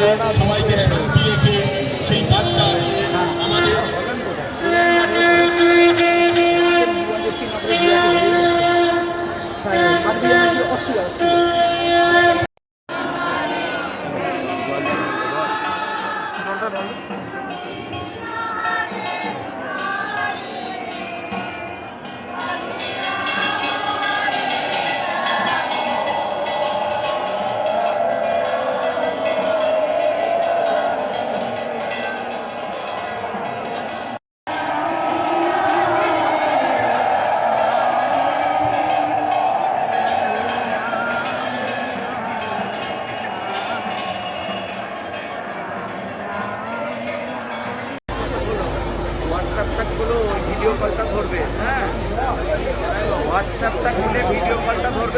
সবাইকে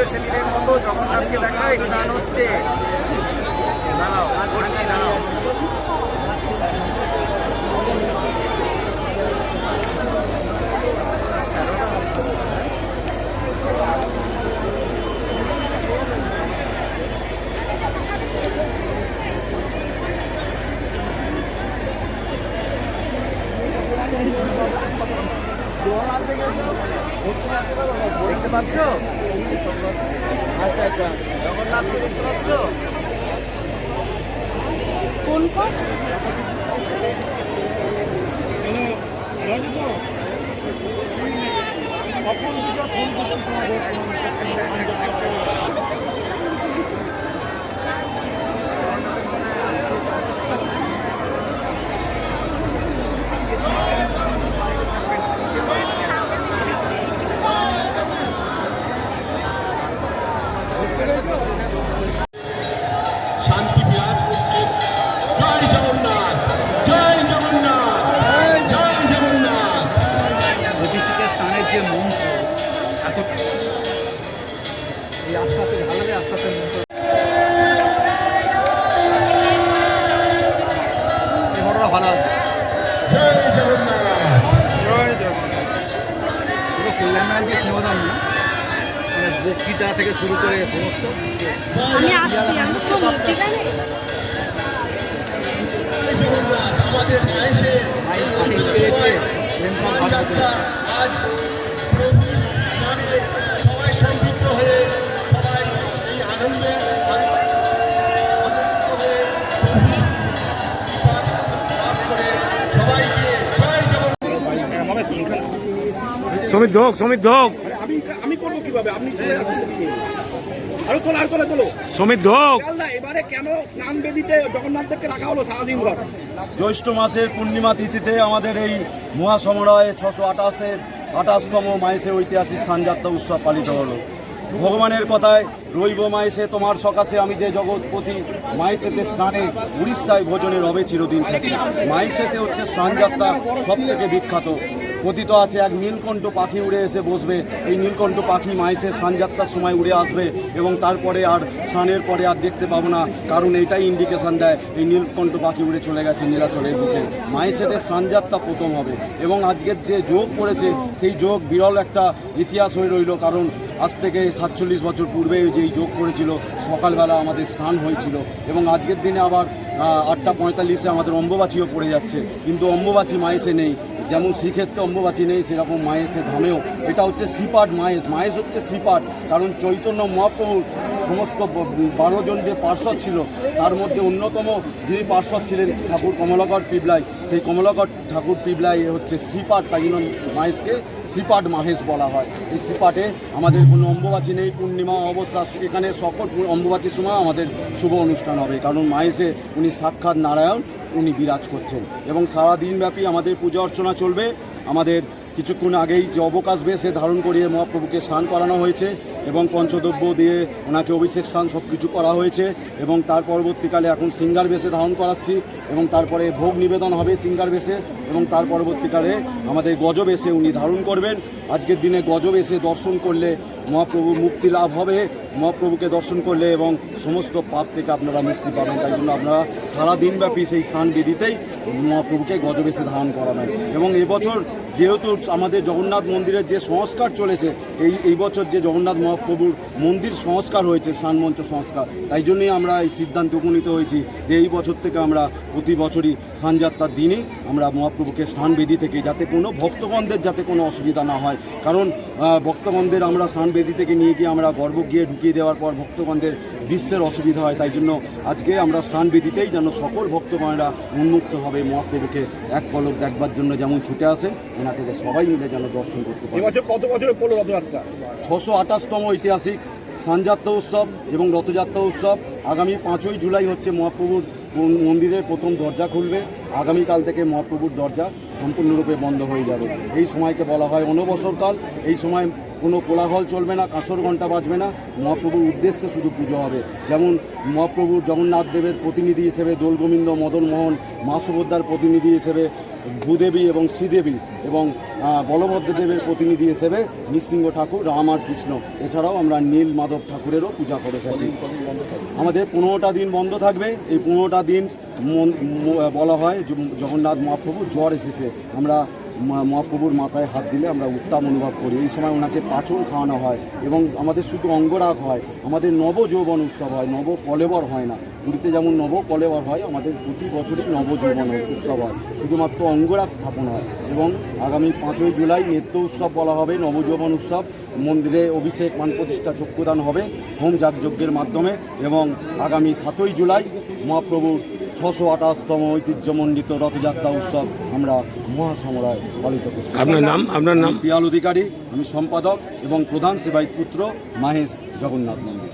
ধরবে সেদিনের মতো জগন্নাথকে দেখায় স্নান হচ্ছে। দাঁড়াও করছি দাঁড়াও। দেখতে পাচ্ছ? আচ্ছা আচ্ছা। জগন্নাথকে দেখতে পাচ্ছ? কোন কোচ? শান্তি বক্তৃতা থেকে শুরু করে সমস্ত। আমি আসছি আমাদের আজ সবাই সম্পৃক্ত হয়ে সবাই এই আনন্দে হয়ে সমিত ধোক সমিত ধোক। আমি আমি করব কীভাবে? আপনি চলে আসেন। আরও তোলো আর তোলো সমিত ধোক এবারে কেন স্নান বেদিতে জগন্নাথদেরকে রাখা হলো সারাদিন ঘর জ্যৈষ্ঠ মাসের পূর্ণিমা তিথিতে আমাদের এই মহাসমরায় ছশো আঠাশের আঠাশতম মাইসে ঐতিহাসিক সানযাত্রা উৎসব পালিত হলো। ভগবানের কথায় রইব মাইসে তোমার সকাশে আমি যে জগৎপতি মাইসেতে স্নানে উড়িষ্যায় ভোজনে রবে চিরদিন থেকে মাইসেতে হচ্ছে স্নানযাত্রা সব থেকে বিখ্যাত। কথিত আছে, এক নীলকণ্ঠ পাখি উড়ে এসে বসবে। এই নীলকণ্ঠ পাখি মাইসের সানযাত্রার সময় উড়ে আসবে এবং তারপরে আর স্নানের পরে আর দেখতে পাবো না, কারণ এইটাই ইন্ডিকেশন দেয়, এই নীলকণ্ঠ পাখি উড়ে চলে গেছে নীলাচলের বুকে। মাইসেদের সানযাত্রা প্রথম হবে এবং আজকের যে যোগ পড়েছে সেই যোগ বিরল একটা ইতিহাস হয়ে রইল, কারণ আজ থেকে সাতচল্লিশ বছর পূর্বে যেই যোগ করেছিল, সকালবেলা আমাদের স্নান হয়েছিল এবং আজকের দিনে আবার আটটা পঁয়তাল্লিশে আমাদের অম্বুবাচিও পড়ে যাচ্ছে। কিন্তু অম্বুবাচি মাইসে নেই যেমন শ্রীক্ষেত্রে অম্বুবাচী নেই, সেরকম মায়েসে ধামেও। এটা হচ্ছে শ্রীপাঠ মায়েস। মায়েস হচ্ছে শ্রীপাঠ কারণ চৈতন্য মহাপ্রভুর সমস্ত বারো জন যে পার্শ্বদ ছিল, তার মধ্যে অন্যতম যিনি পার্শ্বদ ছিলেন ঠাকুর কমলাকর পিবলাই। সেই কমলাকর ঠাকুর পিবলাই হচ্ছে শ্রীপাঠ তাই জন্য মায়েসকে শ্রীপাঠ মাহেশ বলা হয়। এই শ্রীপাঠে আমাদের কোনো অম্বুবাচী নেই, পূর্ণিমা অবস্থা এখানে সকল অম্বুবাচীর সময় আমাদের শুভ অনুষ্ঠান হবে, কারণ মাহেশে উনি সাক্ষাৎ নারায়ণ উনি বিরাজ করছেন। এবং সারা দিনব্যাপী আমাদের পূজা অর্চনা চলবে। আমাদের কিছুক্ষণ আগেই যে অবকাশ বেশে ধারণ করিয়ে মহাপ্রভুকে স্নান করানো হয়েছে এবং পঞ্চদ্রব্য দিয়ে ওনাকে অভিষেক স্নান সব কিছু করা হয়েছে এবং তার পরবর্তীকালে এখন সিঙ্গার বেশে ধারণ করাচ্ছি এবং তারপরে ভোগ নিবেদন হবে সিঙ্গার বেশে এবং তার পরবর্তীকালে আমাদের গজ বেশে উনি ধারণ করবেন। আজকের দিনে গজ বেশে দর্শন করলে মহাপ্রভু মুক্তি লাভ হবে, মহাপ্রভুকে দর্শন করলে এবং সমস্ত পাপ থেকে আপনারা মুক্তি পাবেন। তাই জন্য আপনারা সারা দিনব্যাপী সেই স্নান বিধিতেই মহাপ্রভুকে গজবেশে ধারণ করাবেন। এবং এবছর যেহেতু আমাদের জগন্নাথ মন্দিরের যে সংস্কার চলেছে, এই এই বছর যে জগন্নাথ মহাপ্রভুর মন্দির সংস্কার হয়েছে স্নানমঞ্চ সংস্কার, তাই জন্যই আমরা এই সিদ্ধান্তে উপনীত হয়েছি যে এই বছর থেকে আমরা প্রতি বছরই স্নানযাত্রার দিনে আমরা মহাপ্রভুকে স্নানবেদি থেকে যাতে কোনো ভক্তগণদের যাতে কোনো অসুবিধা না হয়। কারণ ভক্তগণদের আমরা স্নানবেদি থেকে নিয়ে গিয়ে আমরা গর্ভ গিয়ে ঢুকিয়ে দেওয়ার পর ভক্তগণদের দৃশ্যের অসুবিধা হয় তাই জন্য আজকে আমরা স্নানবেদিতেই যেন সকল ভক্তগণরা উন্মুক্ত হবে। মহাপ্রভুকে এক পলক দেখবার জন্য যেমন ছুটে আসেন ওনাকে সবাই মিলে যেন দর্শন করতে পারে। কত বছরে পড়ল রথযাত্রা? ছশো আঠাশতম ঐতিহাসিক সানযাত্রা উৎসব এবং রথযাত্রা উৎসব। আগামী পাঁচই জুলাই হচ্ছে মহাপ্রভুর মন্দিরের প্রথম দরজা খুলবে। আগামীকাল থেকে মহাপ্রভুর দরজা সম্পূর্ণরূপে বন্ধ হয়ে যাবে। এই সময়কে বলা হয় অনবসরকাল। এই সময় কোনো কোলাহল চলবে না, কাঁসর ঘণ্টা বাজবে না। মহাপ্রভুর উদ্দেশ্যে শুধু পুজো হবে। যেমন মহাপ্রভুর জগন্নাথ দেবের প্রতিনিধি হিসেবে দোলগোবিন্দ মদন মোহন, মা সুভদ্রার প্রতিনিধি হিসেবে ভূদেবী এবং শ্রীদেবী এবং বলভদ্রদেবের প্রতিনিধি হিসেবে নৃসিংহ ঠাকুর, রাম আর কৃষ্ণ। এছাড়াও আমরা নীল মাধব ঠাকুরেরও পূজা করে থাকি। আমাদের পনেরোটা দিন বন্ধ থাকবে। এই পনেরোটা দিন বলা হয় জগন্নাথ মহাপ্রভুর জ্বর এসেছে। আমরা মহাপ্রভুর মাথায় হাত দিলে আমরা উত্তাম অনুভব করি। এই সময় ওনাকে পাচন খাওয়ানো হয় এবং আমাদের শুধু অঙ্গরাগ হয়, আমাদের নব যৌবন উৎসব হয় নব কলেবর হয় না। পুরীতে যেমন নব কলেবর হয়, আমাদের প্রতি বছরই নব যৌবন উৎসব হয়। শুধুমাত্র অঙ্গরাগ স্থাপন হয় এবং আগামী পাঁচই জুলাই নৃত্য উৎসব বলা হবে, নবযৌবন উৎসব। মন্দিরে অভিষেক, মান প্রতিষ্ঠা, চক্ষুদান হবে হোম যাগযজ্ঞের মাধ্যমে এবং আগামী সাতই জুলাই মহাপ্রভুর ছশো আঠাশতম ঐতিহ্যমণ্ডিত রথযাত্রা উৎসব আমরা মহাসমরায় পালিত করি আপনার নাম? আপনার নাম? পিয়াল অধিকারী আমি সম্পাদক এবং প্রধান সেবায়িত পুত্র মাহেশ জগন্নাথ মন্দির।